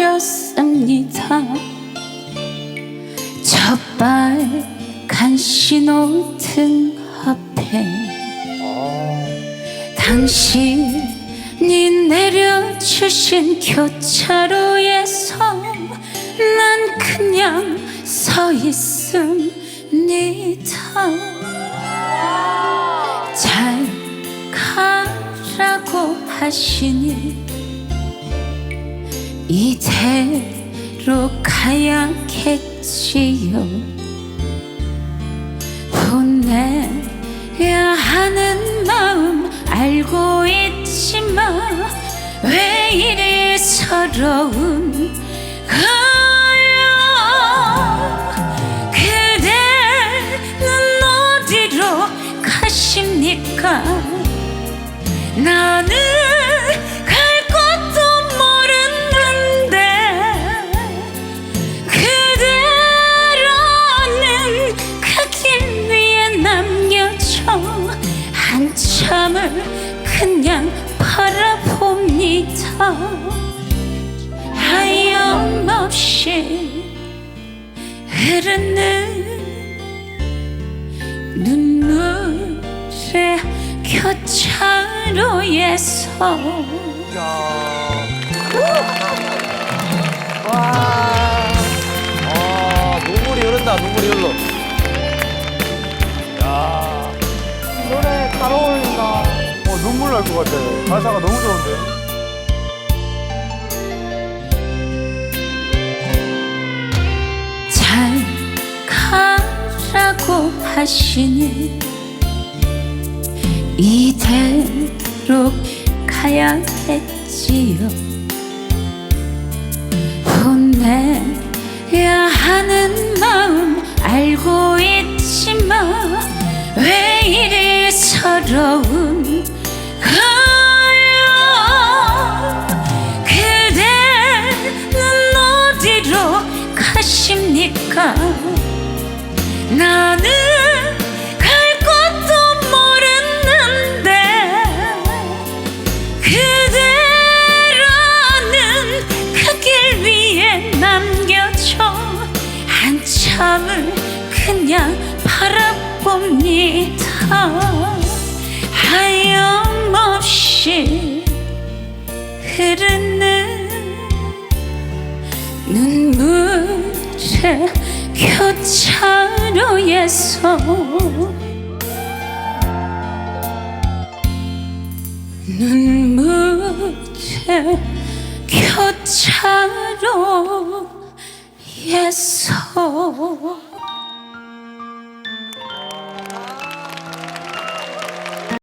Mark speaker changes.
Speaker 1: 버렸습니다. 저 빨간 신호등 앞에 당신이 내려주신 교차로에서 난 그냥 서 있습니다. 잘 하시니 이대로 가야겠지요. 보내야 하는 마음 알고 있지만 왜 이리 서러운 나는 바라봅니다 하염없이 흐르는 눈물의 교차로에서
Speaker 2: 아, 눈물이 흐른다, 눈물이 흘러. 야,
Speaker 3: 노래 잘 어울린다.
Speaker 4: 어, 눈물 날 것 같아. 가사가 너무 좋은데.
Speaker 1: 하시니 이대로 가야겠지요. 보내야 하는 마음 알고 있지만 왜 이리 서러운 나 하염없이 흐르는 눈물의 교차로에서 눈물의 교차로에서